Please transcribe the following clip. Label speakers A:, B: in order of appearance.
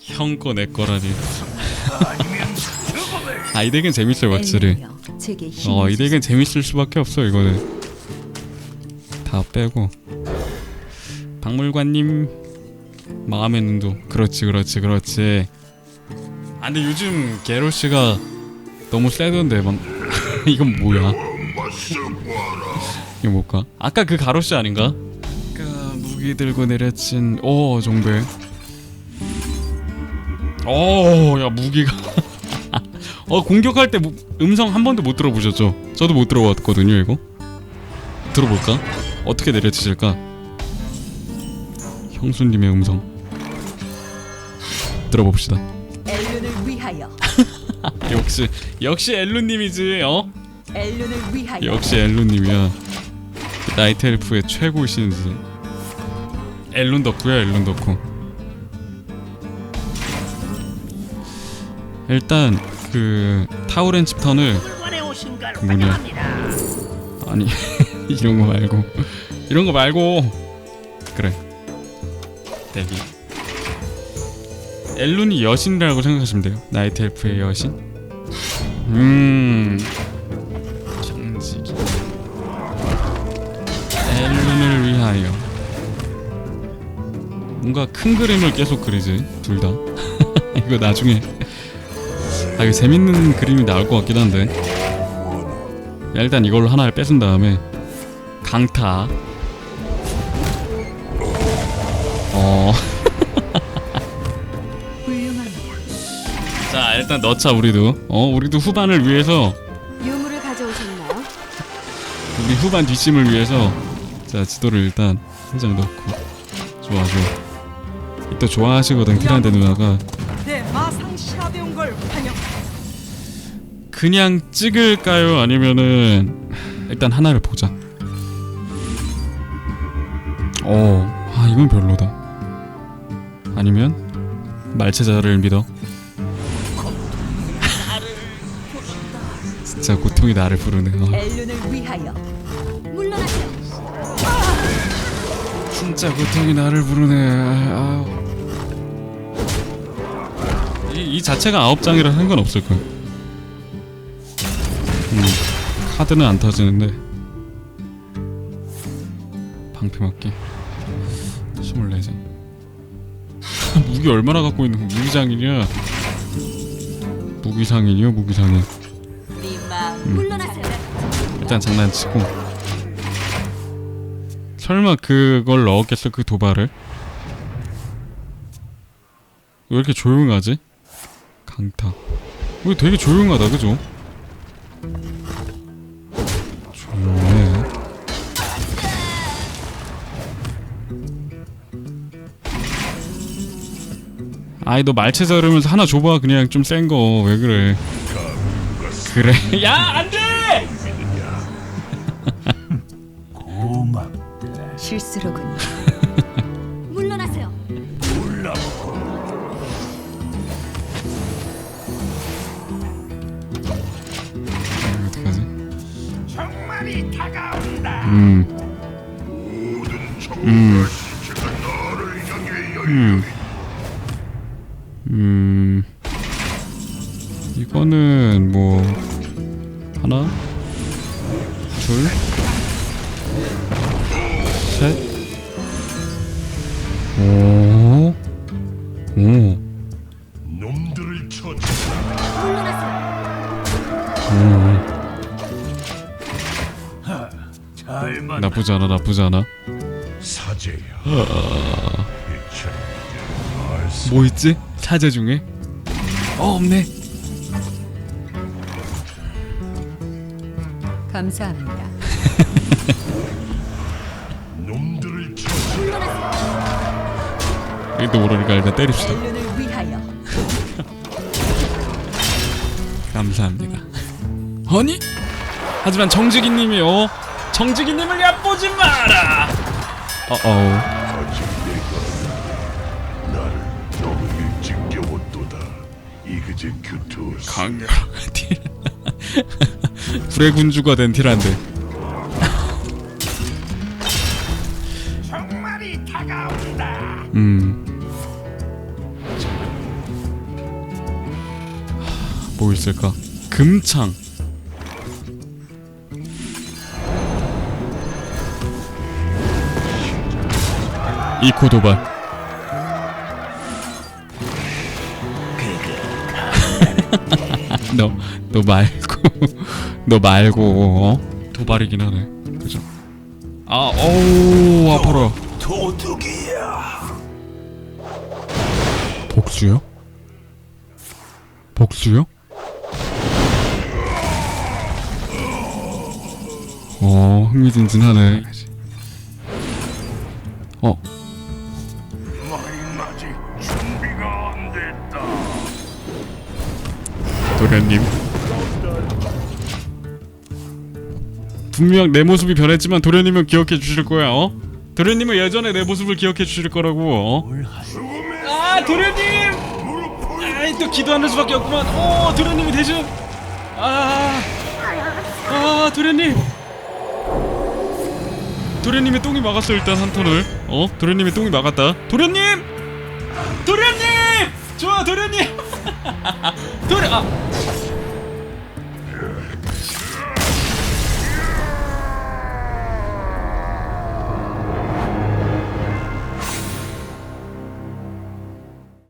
A: 형거 내 거라니. 아 이 덱은 재밌어요 확실히.
B: 엘리며 제게 힘을
A: 어이 덱은 재밌을 수밖에 없어 이거는. 다 빼고. 박물관님 마음의 눈도 그렇지 그렇지 그렇지. 아 근데 요즘 게로 씨가 너무 세던데 막 이건 뭐야? 이거 뭘까? 아까 그 가로 씨 아닌가? 아까 무기 들고 내려친 오 종배. 오야 무기가 어 공격할 때 무- 음성 한 번도 못 들어보셨죠? 저도 못 들어봤거든요 이거. 들어볼까? 어떻게 내려치실까? 형수님의 음성 들어봅시다.
B: 엘룬을 위하여
A: 역시 역시 엘루님이지 어?
B: 엘룬을 위하여
A: 역시 엘룬님이야. 나이트 엘프의 최고이신지. 엘룬 덕후야 엘룬 덕후. 일단 그 타우렌 칩턴을 그 뭐냐? 아니 이런 거 말고. 이런 거 말고. 그래. 대기. 엘룬이 여신이라고 생각하시면 돼요. 나이트 엘프의 여신? 음. 정직이. 엘룬을 위하여. 뭔가 큰 그림을 계속 그리지 둘 다. 이거 나중에 아 이거 재밌는 그림이 나올 것 같긴 한데. 야, 일단 이걸로 하나를 뺏은 다음에 강타. 어. 자 일단 넣자 우리도. 어 우리도 후반을 위해서.
B: 유물을 가져오셨나요?
A: 우리 후반 뒷심을 위해서. 자 지도를 일단 한 장 넣고. 좋아 좋아. 이또 좋아하시거든 키란데 누나가
C: 내 마상 신화되온 걸 환영.
A: 그냥 찍을까요 아니면은 일단 하나를 보자 어 아 이건 별로다 아니면 말체자를 믿어 진짜 고통이 나를 부르네 어.
B: 엘룬을 위하여 물러나세요.
A: 진짜 고통이 나를 부르네. 아. 이, 이 자체가 아홉 장이라 상관없을 거야. 음, 카드는 안 터지는데. 방패 맞기. 24장. 무기 얼마나 갖고 있는 거? 무기장이냐? 무기상인이요, 무기상인. 음. 일단 장난치고. 설마 그걸 넣었겠어 그 도발을? 왜 이렇게 조용하지? 강타. 왜 되게 조용하다 그죠? 조용해. 아이 너 말체 자르면서 하나 줘봐 그냥 좀 센 거 왜 그래? 그래. 야 안돼!
B: 실수로군요.
A: 음. 음. 음. 이거는 뭐 하나, 둘, 셋, 오, 오,
D: 놈들을 처치.
A: 오. 나쁘지 않아, 나쁘지 않아.
D: 사제야 이천
A: 뭐 있지? 사제 중에? 어 없네.
B: 감사합니다.
D: 놈들을
A: 이것도 모르니까 일단 때립시다.
B: 위하여
A: 감사합니다. 아니? 하지만 정직이님이 어 정직이님을 얕보지 마라. 어어. 사실 불의 군주가 된 딜한데.
D: 정말이 다가온다.
A: 음. 뭐 있을까? 금창. 이코 도발. 너, 너 말고, 너 말고, 어? 도발이긴 하네. 그죠? 아, 어우, 아파라.
D: 도둑이야.
A: 복수요? 복수요? 어, 흥미진진하네. 어, 도련님. 분명 내 모습이 변했지만 도련님은 기억해 주실 거야, 어? 도련님은 예전에 내 모습을 기억해 주실 거라고, 어? 아, 도련님! 아이, 또 기도하는 수밖에 없구만. 오, 도련님이 대신! 아, 아, 도련님! 도련님의 똥이 막았어, 일단 한 턴을. 어? 도련님의 똥이 막았다. 도련님! 도련님! 좋아, 도련님! 도련, 아!